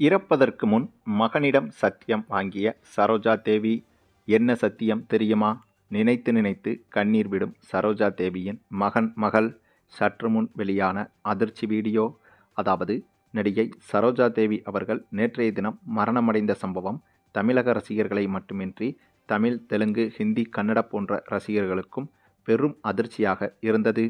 இறப்பதற்கு முன் மகனிடம் சத்தியம் வாங்கிய சரோஜா தேவி என்ன சத்தியம் தெரியுமா? நினைத்து நினைத்து கண்ணீர் விடும் சரோஜா தேவியின் மகன் மகள் சற்று முன் வெளியான அதிர்ச்சி வீடியோ. அதாவது நடிகை சரோஜா தேவி அவர்கள் நேற்றைய தினம் மரணமடைந்த சம்பவம் தமிழக ரசிகர்களை மட்டுமின்றி தமிழ் தெலுங்கு ஹிந்தி கன்னட போன்ற ரசிகர்களுக்கும் பெரும் அதிர்ச்சியாக இருந்தது.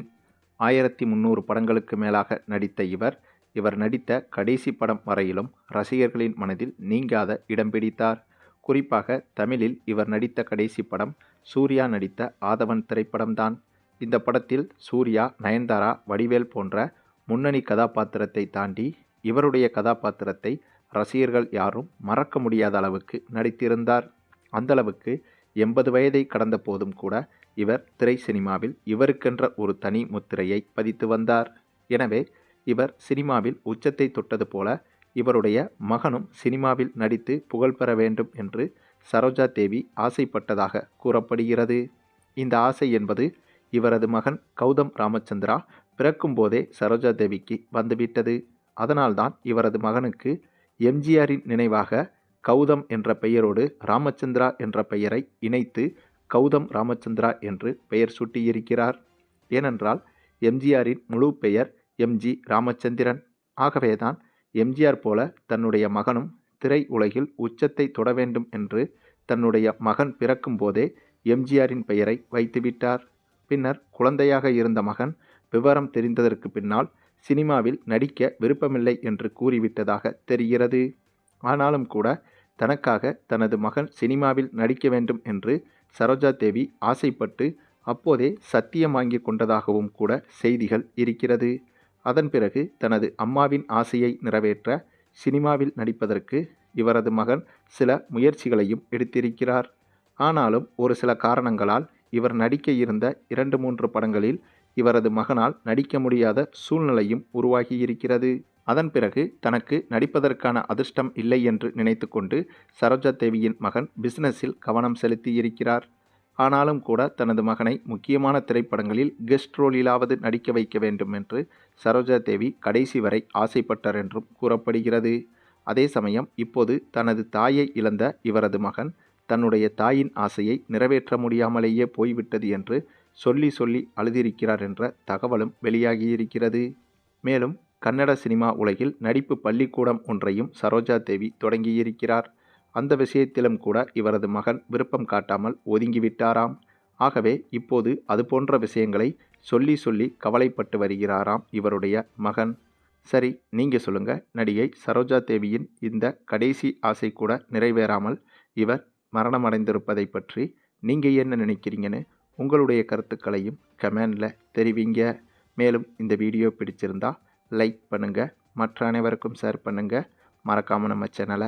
ஆயிரத்தி முந்நூறு படங்களுக்கு மேலாக நடித்த இவர் இவர் நடித்த கடைசி படம் வரையிலும் ரசிகர்களின் மனதில் நீங்காத இடம் பிடித்தார். குறிப்பாக தமிழில் இவர் நடித்த கடைசி படம் சூர்யா நடித்த ஆதவன் திரைப்படம்தான். இந்த படத்தில் சூர்யா நயன்தாரா வடிவேல் போன்ற முன்னணி கதாபாத்திரத்தை தாண்டி இவருடைய கதாபாத்திரத்தை ரசிகர்கள் யாரும் மறக்க முடியாத அளவுக்கு நடித்திருந்தார். அந்தளவுக்கு எண்பது வயதை கடந்த போதும் கூட இவர் திரை சினிமாவில் இவருக்கென்ற ஒரு தனி முத்திரையை பதித்து வந்தார். எனவே இவர் சினிமாவில் உச்சத்தை தொட்டது போல இவருடைய மகனும் சினிமாவில் நடித்து புகழ் பெற வேண்டும் என்று சரோஜா தேவி ஆசைப்பட்டதாக கூறப்படுகிறது. இந்த ஆசை என்பது இவரது மகன் கௌதம் ராமச்சந்திரா பிறக்கும்போதே சரோஜா தேவிக்கு வந்துவிட்டது. அதனால்தான் இவரது மகனுக்கு எம்ஜிஆரின் நினைவாக கௌதம் என்ற பெயரோடு ராமச்சந்திரா என்ற பெயரை இணைத்து கௌதம் ராமச்சந்திரா என்று பெயர் சூட்டியிருக்கிறார். ஏனென்றால் எம்ஜிஆரின் முழு பெயர் எம்ஜி ராமச்சந்திரன். ஆகவேதான் எம்ஜிஆர் போல தன்னுடைய மகனும் திரை உலகில் உச்சத்தை தொட வேண்டும் என்று தன்னுடைய மகன் பிறக்கும்போதே எம்ஜிஆரின் பெயரை வைத்துவிட்டார் பின்னர் குழந்தையாக இருந்த மகன் விவரம் தெரிந்ததற்கு பின்னால் சினிமாவில் நடிக்க விருப்பமில்லை என்று கூறிவிட்டதாக தெரிகிறது. ஆனாலும் கூட தனக்காக தனது மகன் சினிமாவில் நடிக்க வேண்டும் என்று சரோஜா தேவி ஆசைப்பட்டு அப்போதே சத்தியம் வாங்கி கொண்டதாகவும் கூட செய்திகள் இருக்கிறது. அதன் பிறகு தனது அம்மாவின் ஆசையை நிறைவேற்ற சினிமாவில் நடிப்பதற்கு இவரது மகன் சில முயற்சிகளையும் எடுத்திருக்கிறார். ஆனாலும் ஒரு சில காரணங்களால் இவர் நடிக்க இருந்த இரண்டு மூன்று படங்களில் இவரது மகனால் நடிக்க முடியாத சூழ்நிலையும் உருவாகியிருக்கிறது. அதன் பிறகு தனக்கு நடிப்பதற்கான அதிர்ஷ்டம் இல்லை என்று நினைத்து கொண்டு சரோஜா தேவியின் மகன் பிசினஸில் கவனம் செலுத்தியிருக்கிறார். ஆனாலும் கூட தனது மகனை முக்கியமான திரைப்படங்களில் கெஸ்ட் ரோலிலாவது நடிக்க வைக்க வேண்டும் என்று சரோஜா தேவி கடைசி வரை ஆசைப்பட்டார் என்றும் கூறப்படுகிறது. அதே சமயம் இப்போது தனது தாயை இழந்த இவரது மகன் தன்னுடைய தாயின் ஆசையை நிறைவேற்ற முடியாமலேயே போய்விட்டது என்று சொல்லி சொல்லி அழுதிருக்கிறார் என்ற தகவலும் வெளியாகியிருக்கிறது. மேலும் கன்னட சினிமா உலகில் நடிப்பு பள்ளிக்கூடம் ஒன்றையும் சரோஜா தேவி தொடங்கியிருக்கிறார். அந்த விஷயத்திலும் கூட இவரது மகன் விருப்பம் காட்டாமல் ஒதுங்கிவிட்டாராம். ஆகவே இப்போது அது போன்ற விஷயங்களை சொல்லி சொல்லி கவலைப்பட்டு வருகிறாராம் இவருடைய மகன். சரி நீங்கள் சொல்லுங்கள் நடிகை சரோஜா தேவியின் இந்த கடைசி ஆசை கூட நிறைவேறாமல் இவர் மரணமடைந்திருப்பதை பற்றி நீங்கள் என்ன நினைக்கிறீங்கன்னு உங்களுடைய கருத்துக்களையும் கமெண்டில் தெரிவிங்க. மேலும் இந்த வீடியோ பிடிச்சிருந்தா லைக் பண்ணுங்கள் மற்ற அனைவருக்கும் ஷேர் பண்ணுங்கள் மறக்காமல் நம்ம சேனலை